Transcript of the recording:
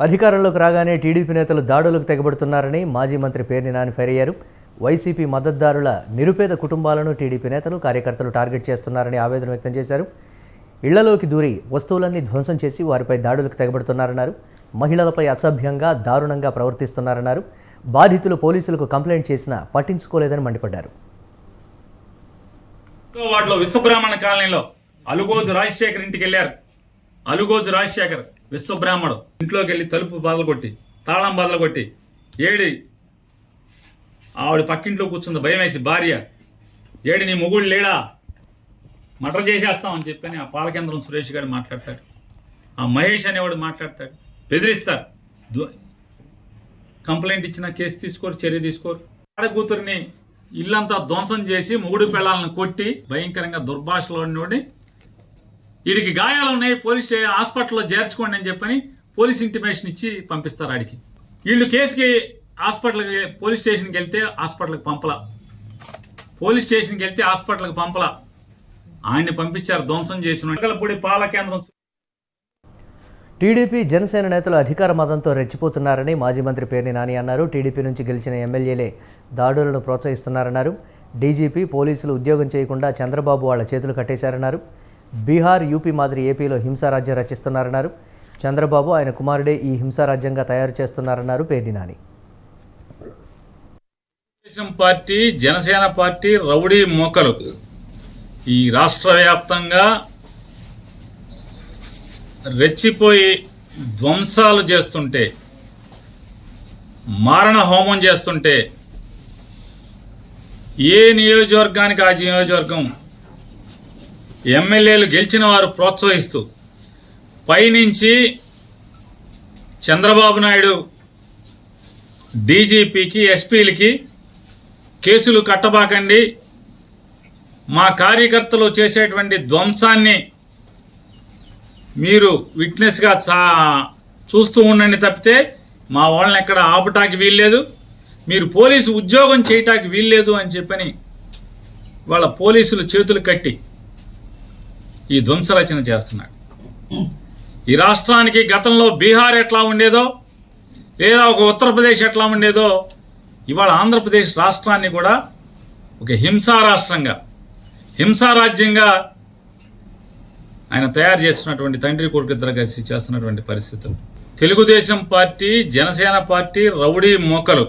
అధికారంలోకి రాగానే టీడీపీ నేతలు దాడులకు తెగబడుతున్నారని మాజీ మంత్రి పేర్ని నాని ఫైర్ అయ్యారు. వైసీపీ మద్దతుదారుల నిరుపేద కుటుంబాలను టీడీపీ నేతలు కార్యకర్తలు టార్గెట్ చేస్తున్నారని ఆవేదన వ్యక్తం చేశారు. ఇళ్ళలోకి దూరి వస్తువులన్నీ ధ్వంసం చేసి వారిపై దాడులకు తెగబడుతున్నారన్నారు. మహిళలపై అసభ్యంగా దారుణంగా ప్రవర్తిస్తున్నారన్నారు. బాధితులు పోలీసులకు కంప్లైంట్ చేసినా పట్టించుకోలేదని మండిపడ్డారు. వాటిలో విశ్వబ్రాహ్మణ కాలనీలో అలుగోజు రాజశేఖర్ ఇంటికి వెళ్ళారు అలుగోజు రాజశేఖర్ విశ్వబ్రాహ్మణుడు ఇంట్లోకి వెళ్ళి తలుపు బదలు కొట్టి తాళం బదలు కొట్టి ఏడి ఆవిడ పక్కింట్లో కూర్చుంది భయం వేసి భార్య ఏడి నీ మొగుడు లేడా? మటర్ చేసేస్తామని చెప్పని ఆ పాలకేంద్రం సురేష్ గారు మాట్లాడతాడు. ఆ మహేష్ అనేవాడు మాట్లాడతాడు. బెదిరిస్తారు. కంప్లైంట్ ఇచ్చిన కేసు తీసుకోరు చర్య తీసుకోరు. ఆడ కూతురిని ఇల్లంతా ధ్వంసం చేసి మూడు పిల్లలను కొట్టి భయంకరంగా దుర్భాషలో ఉన్నోడిని వీడికి గాయాలు ఉన్నాయి పోలీస్ స్టే- హాస్పిటల్లో చేర్చుకోండి అని చెప్పని పోలీస్ ఇంటిమేషన్ ఇచ్చి పంపిస్తారు ఆడికి. వీళ్ళు కేసుకి హాస్పిటల్కి పోలీస్ స్టేషన్కి వెళ్తే హాస్పిటల్కి పంపలా. పోలీస్ స్టేషన్కి వెళ్తే హాస్పిటల్కి పంపలా. ఆయన్ని పంపించారు ధ్వంసం చేసిన పొడి పాల కేంద్రం టీడీపీ జనసేన నేతలు అధికార మదంతో రెచ్చిపోతున్నారని మాజీ మంత్రి పేర్ని నాని అన్నారు. టీడీపీ నుంచి గెలిచిన ఎమ్మెల్యేలే దాడులను ప్రోత్సహిస్తున్నారన్నారు. డీజీపీ పోలీసులు ఉద్యోగం చేయకుండా చంద్రబాబు వాళ్ళ చేతులు కట్టేశారన్నారు. బీహార్ యూపీ మాదిరి ఏపీలో హింసారాజ్యం రచిస్తున్నారన్నారు. చంద్రబాబు ఆయన కుమారుడే ఈ హింసారాజ్యంగా తయారు చేస్తున్నారన్నారు Perni Nani Telugu Desam party Janasena party rowdy మోకలు. ఈ రాష్ట్ర వ్యాప్తంగా రెచ్చిపోయి ధ్వంసాలు చేస్తుంటే మారణ హోమం చేస్తుంటే ఏ నియోజకవర్గానికి ఆ నియోజకవర్గం ఎమ్మెల్యేలు గెలిచిన వారు ప్రోత్సహిస్తూ పైనుంచి చంద్రబాబు నాయుడు డీజీపీకి ఎస్పీలకి కేసులు కట్టబాకండి. మా కార్యకర్తలు చేసేటువంటి ధ్వంసాన్ని మీరు విట్నెస్గా చా చూస్తూ ఉండండి తప్పితే మా వాళ్ళని ఎక్కడ ఆపటానికి వీల్లేదు. మీరు పోలీసు ఉద్యోగం చేయటానికి వీల్లేదు అని చెప్పని వాళ్ళ పోలీసులు చేతులు కట్టి ఈ ధ్వంసరచన చేస్తున్నాడు. ఈ రాష్ట్రానికి గతంలో బీహార్ ఎట్లా ఉండేదో లేదా ఒక ఉత్తరప్రదేశ్ ఎట్లా ఉండేదో ఇవాళ ఆంధ్రప్రదేశ్ రాష్ట్రాన్ని కూడా ఒక హింసా రాష్ట్రంగా హింసారాజ్యంగా ఆయన తయారు చేస్తున్నటువంటి తండ్రి కొడుకు ఇద్దరు కలిసి చేస్తున్నటువంటి పరిస్థితులు. Telugu Desam party Janasena party rowdy మోకలు.